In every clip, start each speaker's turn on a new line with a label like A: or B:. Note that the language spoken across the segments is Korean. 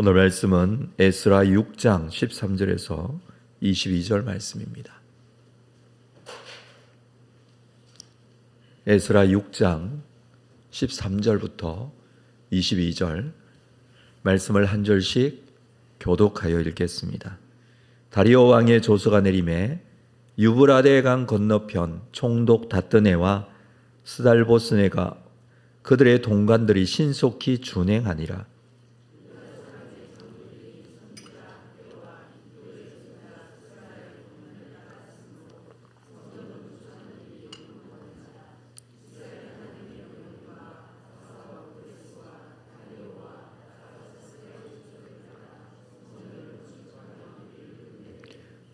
A: 오늘 말씀은 에스라 6장 13절에서 22절 말씀입니다. 에스라 6장 13절부터 22절 말씀을 한 절씩 교독하여 읽겠습니다. 다리오 왕의 조서가 내림에 유브라데 강 건너편 총독 다뜨네와 스달보스네가 그들의 동관들이 신속히 준행하니라.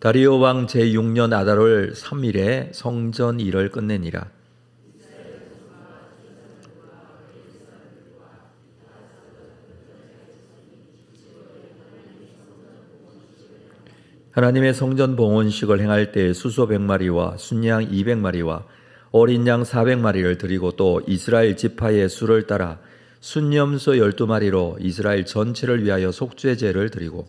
A: 다리오 왕 제6년 아달월 3일에 성전 일을 끝내니라. 하나님의 성전 봉헌식을 행할 때 수소 100마리와 순양 200마리와 어린 양 400마리를 드리고 또 이스라엘 지파의 수를 따라 순염소 12마리로 이스라엘 전체를 위하여 속죄제를 드리고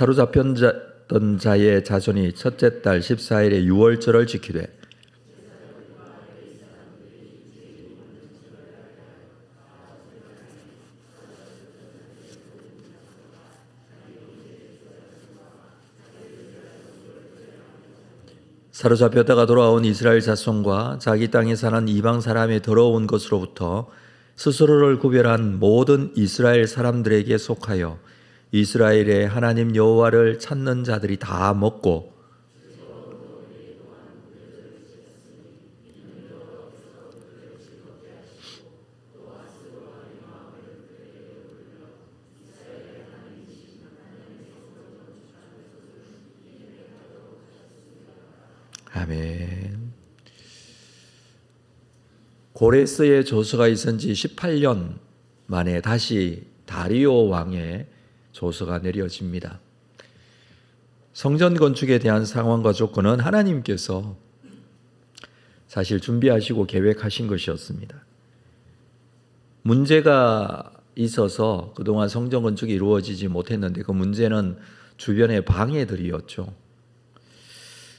A: 사로잡혔던 자의 자손이 첫째 달 14일에 유월절을 지키되 사로잡혔다가 돌아온 이스라엘 자손과 자기 땅에 사는 이방 사람의 더러운 것으로부터 스스로를 구별한 모든 이스라엘 사람들에게 속하여 이스라엘의 하나님 여호와를 찾는 자들이 다 먹고 아멘. 고레스의 조서가 있은 지 18년 만에 다시 다리오 왕의 조서가 내려집니다. 성전 건축에 대한 상황과 조건은 하나님께서 사실 준비하시고 계획하신 것이었습니다. 문제가 있어서 그동안 성전 건축이 이루어지지 못했는데 그 문제는 주변의 방해들이었죠.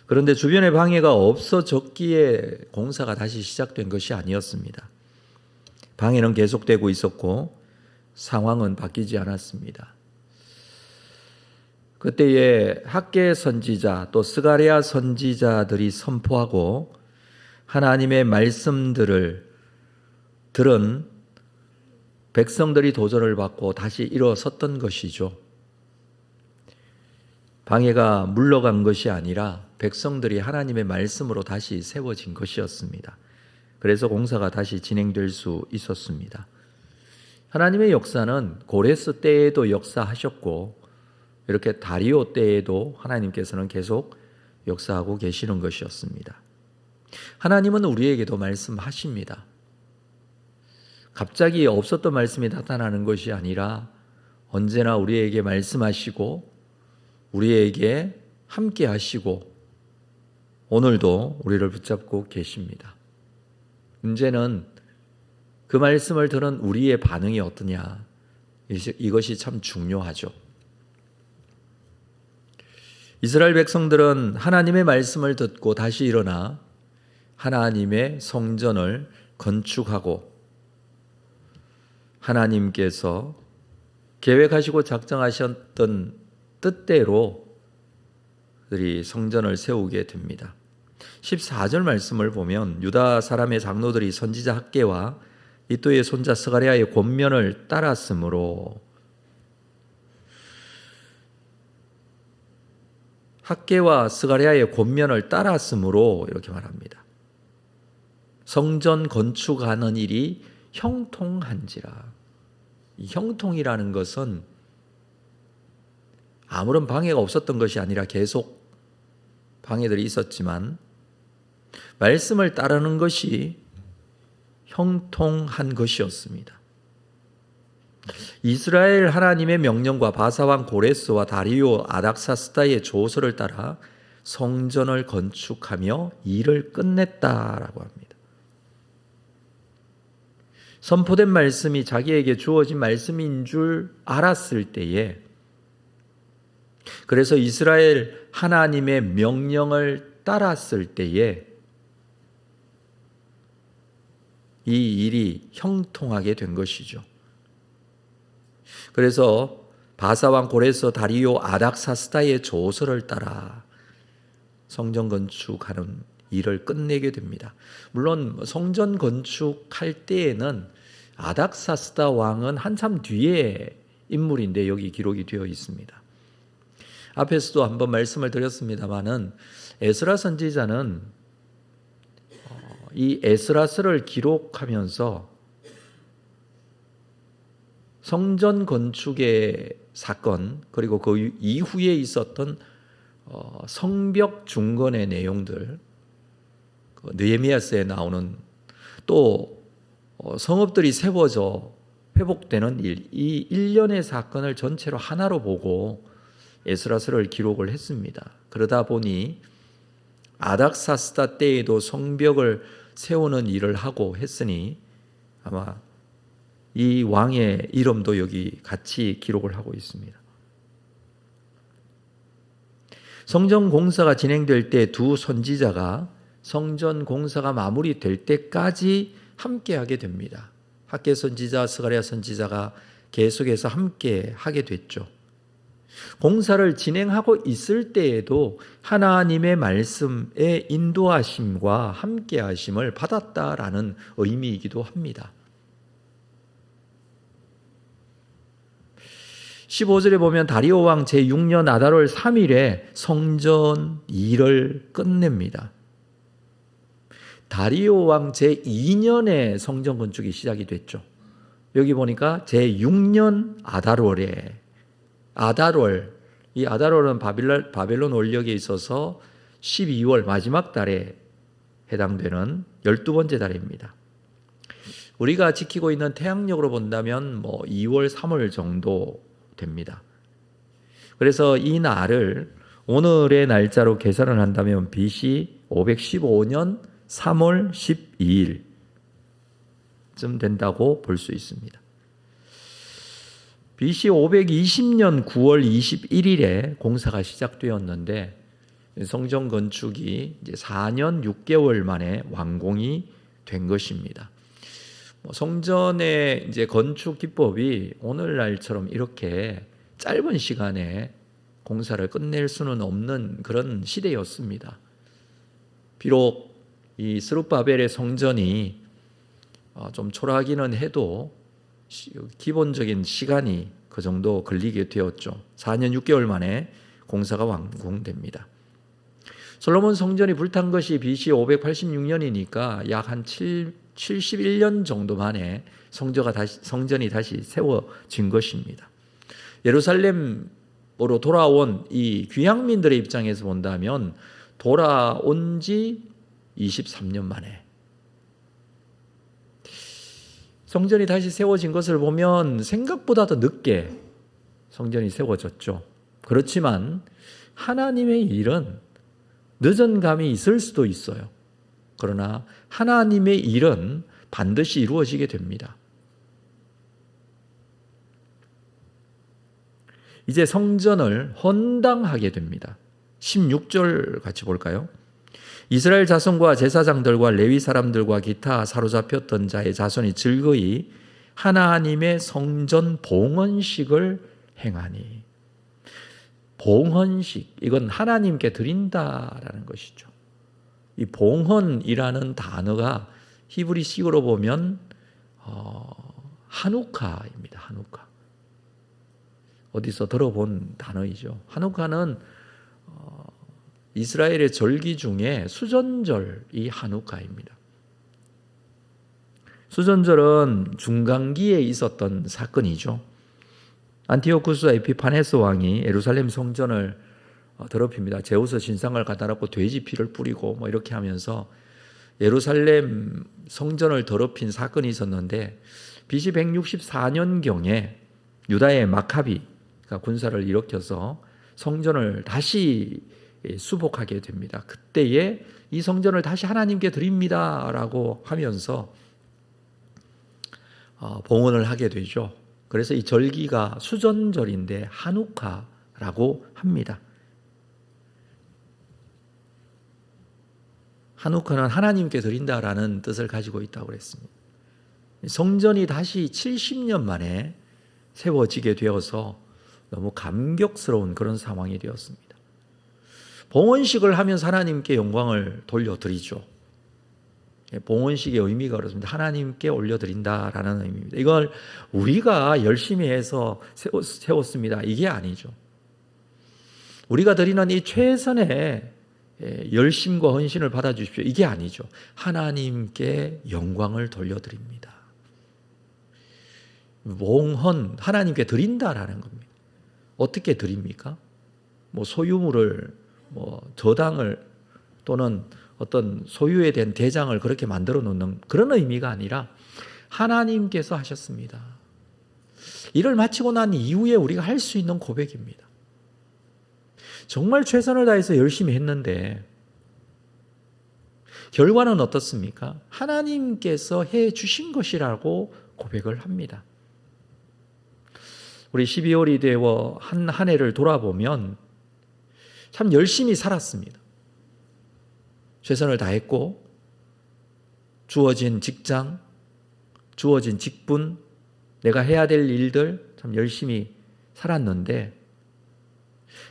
A: 그런데 주변의 방해가 없어졌기에 공사가 다시 시작된 것이 아니었습니다. 방해는 계속되고 있었고 상황은 바뀌지 않았습니다. 그때에 학계 선지자 또 스가랴 선지자들이 선포하고 하나님의 말씀들을 들은 백성들이 도전을 받고 다시 일어섰던 것이죠. 방해가 물러간 것이 아니라 백성들이 하나님의 말씀으로 다시 세워진 것이었습니다. 그래서 공사가 다시 진행될 수 있었습니다. 하나님의 역사는 고레스 때에도 역사하셨고 이렇게 다리오 때에도 하나님께서는 계속 역사하고 계시는 것이었습니다. 하나님은 우리에게도 말씀하십니다. 갑자기 없었던 말씀이 나타나는 것이 아니라 언제나 우리에게 말씀하시고 우리에게 함께 하시고 오늘도 우리를 붙잡고 계십니다. 문제는 그 말씀을 들은 우리의 반응이 어떠냐. 이것이 참 중요하죠. 이스라엘 백성들은 하나님의 말씀을 듣고 다시 일어나 하나님의 성전을 건축하고 하나님께서 계획하시고 작정하셨던 뜻대로 그들이 성전을 세우게 됩니다. 14절 말씀을 보면 유다 사람의 장로들이 선지자 학계와 이또의 손자 스가랴의 권면을 따랐으므로 학계와 스가랴의 권면을 따랐으므로 이렇게 말합니다. 성전 건축하는 일이 형통한지라. 이 형통이라는 것은 아무런 방해가 없었던 것이 아니라 계속 방해들이 있었지만 말씀을 따르는 것이 형통한 것이었습니다. 이스라엘 하나님의 명령과 바사왕 고레스와 다리오 아닥사스다의 조서를 따라 성전을 건축하며 일을 끝냈다라고 합니다. 선포된 말씀이 자기에게 주어진 말씀인 줄 알았을 때에 그래서 이스라엘 하나님의 명령을 따랐을 때에 이 일이 형통하게 된 것이죠. 그래서 바사왕 고레서 다리오 아닥사스다의 조서를 따라 성전 건축하는 일을 끝내게 됩니다. 물론 성전 건축할 때에는 아닥사스다 왕은 한참 뒤에 인물인데 여기 기록이 되어 있습니다. 앞에서도 한번 말씀을 드렸습니다마는 에스라 선지자는 어, 이 에스라스를 기록하면서 성전 건축의 사건 그리고 그 이후에 있었던 어, 성벽 중건의 내용들 그 느헤미야스에 나오는 또 어, 성읍들이 세워져 회복되는 일, 이 일련의 사건을 전체로 하나로 보고 에스라스를 기록을 했습니다. 그러다 보니 아닥사스다 때에도 성벽을 세우는 일을 하고 했으니 아마 이 왕의 이름도 여기 같이 기록을 하고 있습니다. 성전 공사가 진행될 때 두 선지자가 성전 공사가 마무리될 때까지 함께 하게 됩니다. 학계 선지자, 스가랴 선지자가 계속해서 함께 하게 됐죠. 공사를 진행하고 있을 때에도 하나님의 말씀의 인도하심과 함께 하심을 받았다라는 의미이기도 합니다. 15절에 보면 다리오 왕 제6년 아달월 3일에 성전 일을 끝냅니다. 다리오 왕 제2년에 성전 건축이 시작이 됐죠. 여기 보니까 제6년 아달월에 아달월 이 아달월은 바빌론, 바벨론 원력에 있어서 12월 마지막 달에 해당되는 12번째 달입니다. 우리가 지키고 있는 태양력으로 본다면 뭐 2월, 3월 정도 됩니다. 그래서 이 날을 오늘의 날짜로 계산을 한다면 BC 515년 3월 12일쯤 된다고 볼 수 있습니다. BC 520년 9월 21일에 공사가 시작되었는데 성전 건축이 이제 4년 6개월 만에 완공이 된 것입니다. 뭐 성전의 이제 건축 기법이 오늘날처럼 이렇게 짧은 시간에 공사를 끝낼 수는 없는 그런 시대였습니다. 비록 이 스룹바벨의 성전이 어, 좀 초라하기는 해도 기본적인 시간이 그 정도 걸리게 되었죠. 4년 6개월 만에 공사가 완공됩니다. 솔로몬 성전이 불탄 것이 BC 586년이니까 약 한 71년 정도 만에 성전가 다시, 성전이 다시 세워진 것입니다. 예루살렘으로 돌아온 이 귀향민들의 입장에서 본다면 돌아온 지 23년 만에 성전이 다시 세워진 것을 보면 생각보다 더 늦게 성전이 세워졌죠. 그렇지만 하나님의 일은 늦은 감이 있을 수도 있어요. 그러나 하나님의 일은 반드시 이루어지게 됩니다. 이제 성전을 헌당하게 됩니다. 16절 같이 볼까요? 이스라엘 자손과 제사장들과 레위 사람들과 기타 사로잡혔던 자의 자손이 즐거이 하나님의 성전 봉헌식을 행하니 봉헌식 이건 하나님께 드린다라는 것이죠. 이 봉헌이라는 단어가 히브리식으로 보면 어, 한우카입니다. 한우카. 어디서 들어본 단어이죠. 한우카는 어, 이스라엘의 절기 중에 수전절이 한우카입니다. 수전절은 중간기에 있었던 사건이죠. 안티오쿠스 에피파네스 왕이 예루살렘 성전을 어, 더럽힙니다. 제우스 신상을 갖다 놓고 돼지 피를 뿌리고 뭐 이렇게 하면서 예루살렘 성전을 더럽힌 사건이 있었는데 BC 164년경에 유다의 마카비가 군사를 일으켜서 성전을 다시 예, 수복하게 됩니다. 그때에 이 성전을 다시 하나님께 드립니다라고 하면서 어, 봉헌을 하게 되죠. 그래서 이 절기가 수전절인데 한우카라고 합니다. 한우카는 하나님께 드린다라는 뜻을 가지고 있다고 그랬습니다. 성전이 다시 70년 만에 세워지게 되어서 너무 감격스러운 그런 상황이 되었습니다. 봉헌식을 하면서 하나님께 영광을 돌려드리죠. 예, 봉헌식의 의미가 그렇습니다. 하나님께 올려드린다라는 의미입니다. 이걸 우리가 열심히 해서 세웠습니다. 이게 아니죠. 우리가 드리는 이 최선의 예, 열심과 헌신을 받아주십시오. 이게 아니죠. 하나님께 영광을 돌려드립니다. 봉헌 하나님께 드린다라는 겁니다. 어떻게 드립니까? 뭐 소유물을 뭐 저당을 또는 어떤 소유에 대한 대장을 그렇게 만들어 놓는 그런 의미가 아니라 하나님께서 하셨습니다. 일을 마치고 난 이후에 우리가 할 수 있는 고백입니다. 정말 최선을 다해서 열심히 했는데 결과는 어떻습니까? 하나님께서 해 주신 것이라고 고백을 합니다. 우리 12월이 되어 한 한 해를 돌아보면 참 열심히 살았습니다. 최선을 다했고 주어진 직장, 주어진 직분, 내가 해야 될 일들 참 열심히 살았는데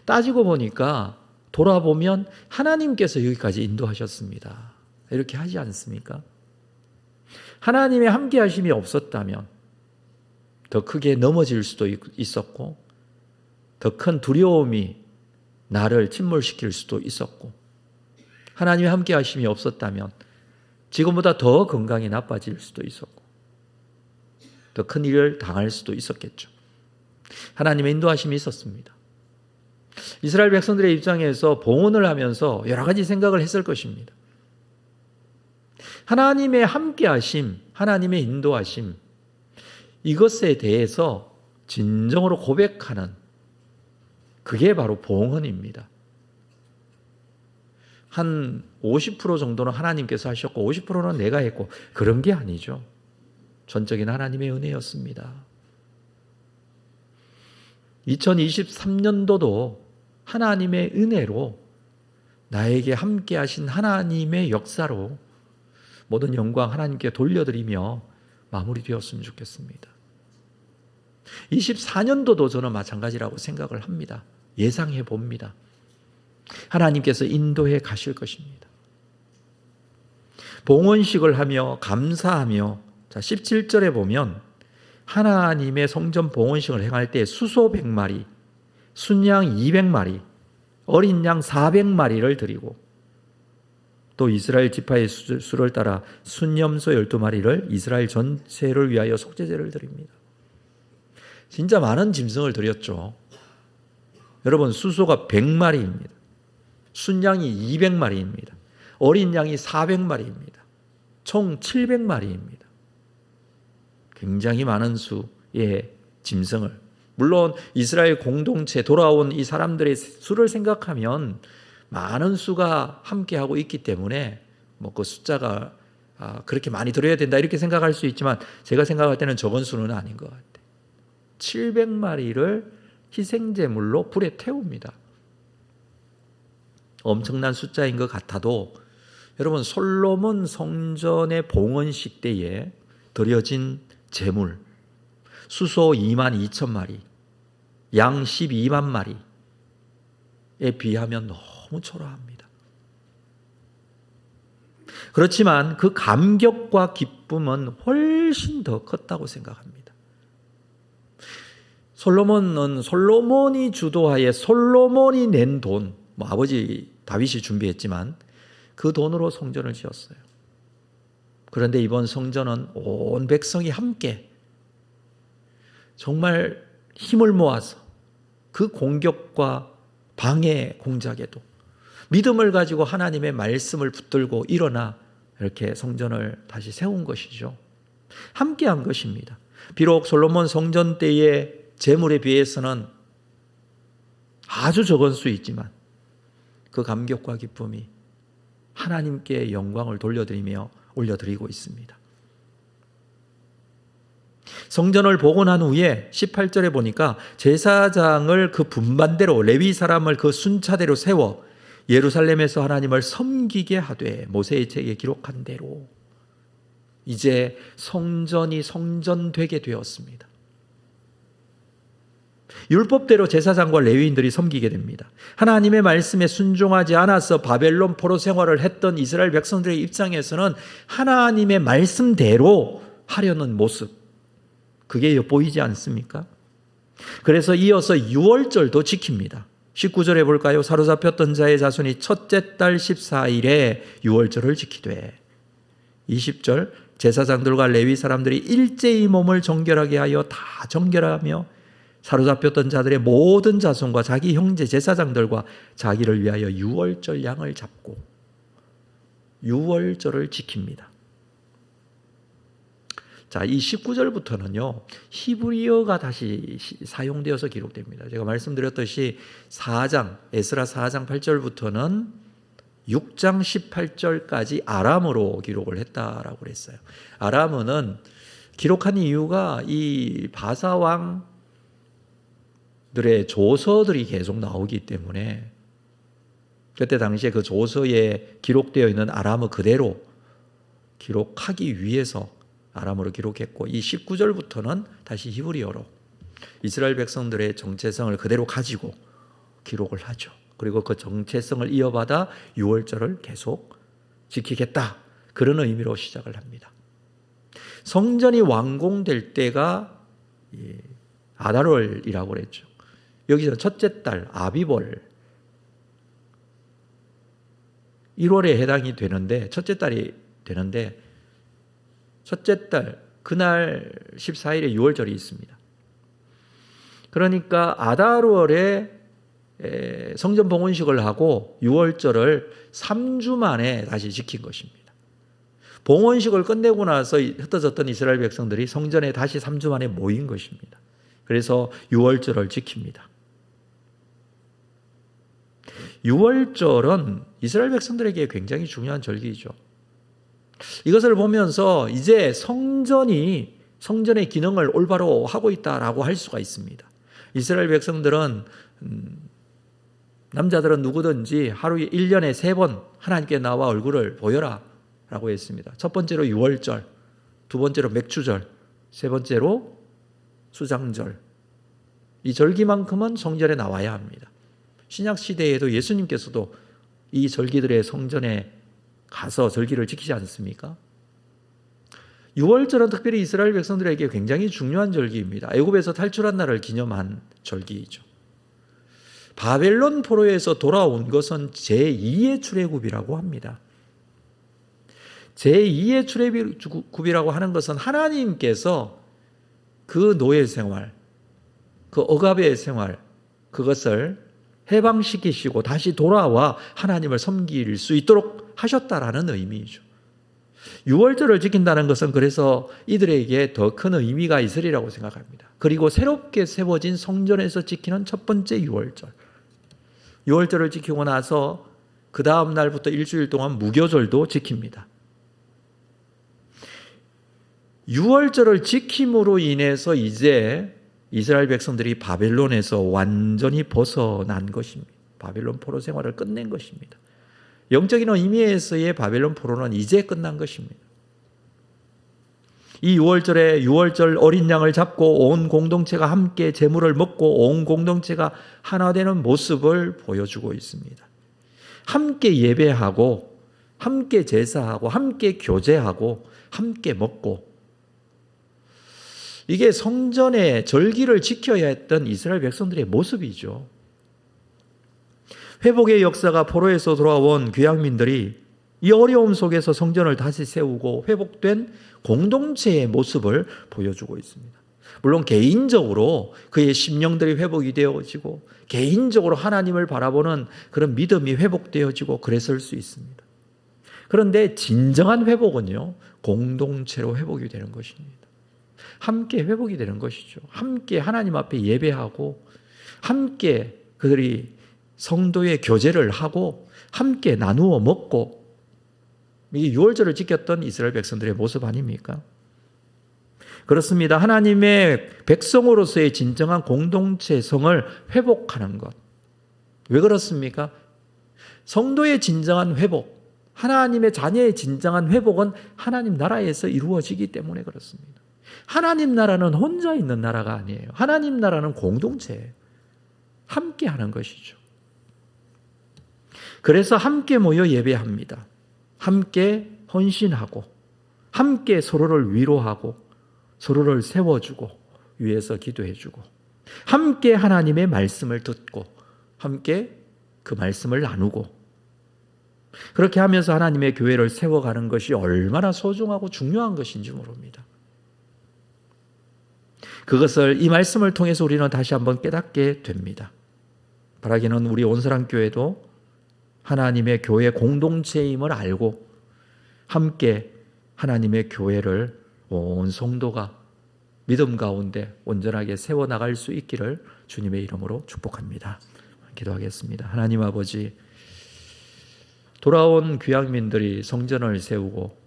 A: 따지고 보니까 돌아보면 하나님께서 여기까지 인도하셨습니다. 이렇게 하지 않습니까? 하나님의 함께 하심이 없었다면 더 크게 넘어질 수도 있었고 더 큰 두려움이 나를 침몰시킬 수도 있었고 하나님의 함께 하심이 없었다면 지금보다 더 건강이 나빠질 수도 있었고 더 큰 일을 당할 수도 있었겠죠. 하나님의 인도하심이 있었습니다. 이스라엘 백성들의 입장에서 봉헌을 하면서 여러 가지 생각을 했을 것입니다. 하나님의 함께 하심, 하나님의 인도하심, 이것에 대해서 진정으로 고백하는 그게 바로 봉헌입니다. 한 50% 정도는 하나님께서 하셨고 50%는 내가 했고 그런 게 아니죠. 전적인 하나님의 은혜였습니다. 2023년도도 하나님의 은혜로 나에게 함께 하신 하나님의 역사로 모든 영광 하나님께 돌려드리며 마무리되었으면 좋겠습니다. 24년도도 저는 마찬가지라고 생각을 합니다. 예상해 봅니다. 하나님께서 인도해 가실 것입니다. 봉헌식을 하며 감사하며 자 17절에 보면 하나님의 성전 봉헌식을 행할 때 수소 100마리, 순양 200마리, 어린 양 400마리를 드리고 또 이스라엘 지파의 수를 따라 순염소 12마리를 이스라엘 전체를 위하여 속죄제를 드립니다. 진짜 많은 짐승을 드렸죠. 여러분 수소가 100마리입니다. 순양이 200마리입니다. 어린 양이 400마리입니다. 총 700마리입니다. 굉장히 많은 수의 짐승을 물론 이스라엘 공동체 돌아온 이 사람들의 수를 생각하면 많은 수가 함께하고 있기 때문에 뭐 그 숫자가 아, 그렇게 많이 들어야 된다 이렇게 생각할 수 있지만 제가 생각할 때는 적은 수는 아닌 것 같아요. 700마리를 희생제물로 불에 태웁니다. 엄청난 숫자인 것 같아도 여러분 솔로몬 성전의 봉헌식 때에 드려진 제물 수소 2만 2천 마리, 양 12만 마리에 비하면 너무 초라합니다. 그렇지만 그 감격과 기쁨은 훨씬 더 컸다고 생각합니다. 솔로몬은 솔로몬이 주도하에 솔로몬이 낸 돈, 뭐 아버지 다윗이 준비했지만 그 돈으로 성전을 지었어요. 그런데 이번 성전은 온 백성이 함께 정말 힘을 모아서 그 공격과 방해 공작에도 믿음을 가지고 하나님의 말씀을 붙들고 일어나 이렇게 성전을 다시 세운 것이죠. 함께 한 것입니다. 비록 솔로몬 성전 때의 재물에 비해서는 아주 적은 수 있지만 그 감격과 기쁨이 하나님께 영광을 돌려드리며 올려드리고 있습니다. 성전을 복원한 후에 18절에 보니까 제사장을 그 분반대로 레위 사람을 그 순차대로 세워 예루살렘에서 하나님을 섬기게 하되 모세의 책에 기록한 대로 이제 성전이 성전되게 되었습니다. 율법대로 제사장과 레위인들이 섬기게 됩니다. 하나님의 말씀에 순종하지 않아서 바벨론 포로 생활을 했던 이스라엘 백성들의 입장에서는 하나님의 말씀대로 하려는 모습 그게 보이지 않습니까? 그래서 이어서 6월절도 지킵니다. 19절에 볼까요? 사로잡혔던 자의 자손이 첫째 달 14일에 6월절을 지키되 20절 제사장들과 레위 사람들이 일제히 몸을 정결하게 하여 다 정결하며 사로잡혔던 자들의 모든 자손과 자기 형제 제사장들과 자기를 위하여 6월절 양을 잡고 6월절을 지킵니다. 자, 이 19절부터는요, 히브리어가 다시 사용되어서 기록됩니다. 제가 말씀드렸듯이 4장, 에스라 4장 8절부터는 6장 18절까지 아람어로 기록을 했다라고 그랬어요. 아람어는 기록한 이유가 이 바사 왕들의 조서들이 계속 나오기 때문에 그때 당시에 그 조서에 기록되어 있는 아람어 그대로 기록하기 위해서 아람어로 기록했고 이 19절부터는 다시 히브리어로 이스라엘 백성들의 정체성을 그대로 가지고 기록을 하죠. 그리고 그 정체성을 이어받아 6월절을 계속 지키겠다. 그런 의미로 시작을 합니다. 성전이 완공될 때가 아달월이라고 그랬죠. 여기서 첫째 달 아비벌 1월에 해당이 되는데 첫째 달이 되는데 첫째 달 그날 14일에 6월절이 있습니다. 그러니까 아달월에 성전 봉헌식을 하고 6월절을 3주 만에 다시 지킨 것입니다. 봉헌식을 끝내고 나서 흩어졌던 이스라엘 백성들이 성전에 다시 3주 만에 모인 것입니다. 그래서 6월절을 지킵니다. 6월절은 이스라엘 백성들에게 굉장히 중요한 절기이죠. 이것을 보면서 이제 성전이 성전의 기능을 올바로 하고 있다라고 할 수가 있습니다. 이스라엘 백성들은 음, 남자들은 누구든지 하루에 1년에 세번 하나님께 나와 얼굴을 보여라 라고 했습니다. 첫 번째로 6월절, 두 번째로 맥주절, 세 번째로 수장절. 이 절기만큼은 성전에 나와야 합니다. 신약 시대에도 예수님께서도 이 절기들의 성전에 가서 절기를 지키지 않습니까? 6월절은 특별히 이스라엘 백성들에게 굉장히 중요한 절기입니다. 애굽에서 탈출한 날을 기념한 절기이죠. 바벨론 포로에서 돌아온 것은 제2의 출애굽이라고 합니다. 제2의 출애굽이라고 하는 것은 하나님께서 그 노예 생활, 그 억압의 생활, 그것을 해방시키시고 다시 돌아와 하나님을 섬길 수 있도록 하셨다라는 의미이죠. 6월절을 지킨다는 것은 그래서 이들에게 더 큰 의미가 있으리라고 생각합니다. 그리고 새롭게 세워진 성전에서 지키는 첫 번째 6월절. 6월절을 지키고 나서 그 다음 날부터 일주일 동안 무교절도 지킵니다. 6월절을 지킴으로 인해서 이제 이스라엘 백성들이 바벨론에서 완전히 벗어난 것입니다. 바벨론 포로 생활을 끝낸 것입니다. 영적인 의미에서의 바벨론 포로는 이제 끝난 것입니다. 이 6월절에 6월절 어린 양을 잡고 온 공동체가 함께 제물을 먹고 온 공동체가 하나 되는 모습을 보여주고 있습니다. 함께 예배하고 함께 제사하고 함께 교제하고 함께 먹고 이게 성전의 절기를 지켜야 했던 이스라엘 백성들의 모습이죠. 회복의 역사가 포로에서 돌아온 귀향민들이 이 어려움 속에서 성전을 다시 세우고 회복된 공동체의 모습을 보여주고 있습니다. 물론 개인적으로 그의 심령들이 회복이 되어지고 개인적으로 하나님을 바라보는 그런 믿음이 회복되어지고 그랬을 수 있습니다. 그런데 진정한 회복은요, 공동체로 회복이 되는 것입니다. 함께 회복이 되는 것이죠. 함께 하나님 앞에 예배하고 함께 그들이 성도의 교제를 하고 함께 나누어 먹고 이게 유월절을 지켰던 이스라엘 백성들의 모습 아닙니까? 그렇습니다. 하나님의 백성으로서의 진정한 공동체성을 회복하는 것. 왜 그렇습니까? 성도의 진정한 회복, 하나님의 자녀의 진정한 회복은 하나님 나라에서 이루어지기 때문에 그렇습니다. 하나님 나라는 혼자 있는 나라가 아니에요. 하나님 나라는 공동체예요. 함께 하는 것이죠. 그래서 함께 모여 예배합니다. 함께 헌신하고, 함께 서로를 위로하고, 서로를 세워주고, 위에서 기도해주고, 함께 하나님의 말씀을 듣고, 함께 그 말씀을 나누고, 그렇게 하면서 하나님의 교회를 세워가는 것이 얼마나 소중하고 중요한 것인지 모릅니다. 그것을 이 말씀을 통해서 우리는 다시 한번 깨닫게 됩니다. 바라기는 우리 온사람 교회도 하나님의 교회 공동체임을 알고 함께 하나님의 교회를 온 성도가 믿음 가운데 온전하게 세워 나갈 수 있기를 주님의 이름으로 축복합니다. 기도하겠습니다. 하나님 아버지 돌아온 귀향민들이 성전을 세우고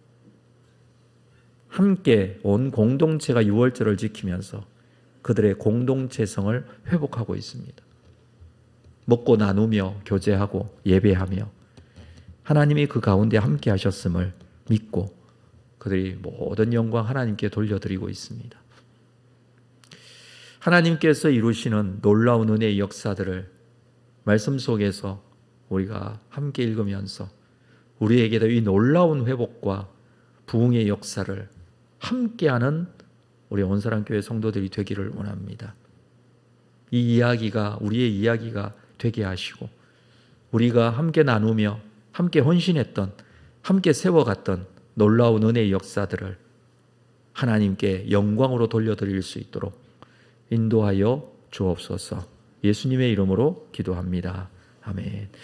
A: 함께 온 공동체가 유월절을 지키면서 그들의 공동체성을 회복하고 있습니다. 먹고 나누며 교제하고 예배하며 하나님이 그 가운데 함께 하셨음을 믿고 그들이 모든 영광 하나님께 돌려드리고 있습니다. 하나님께서 이루시는 놀라운 은혜의 역사들을 말씀 속에서 우리가 함께 읽으면서 우리에게도 이 놀라운 회복과 부흥의 역사를 함께하는 우리 온사람 교회 성도들이 되기를 원합니다. 이 이야기가 우리의 이야기가 되게 하시고 우리가 함께 나누며 함께 헌신했던 함께 세워갔던 놀라운 은혜의 역사들을 하나님께 영광으로 돌려드릴 수 있도록 인도하여 주옵소서. 예수님의 이름으로 기도합니다. 아멘.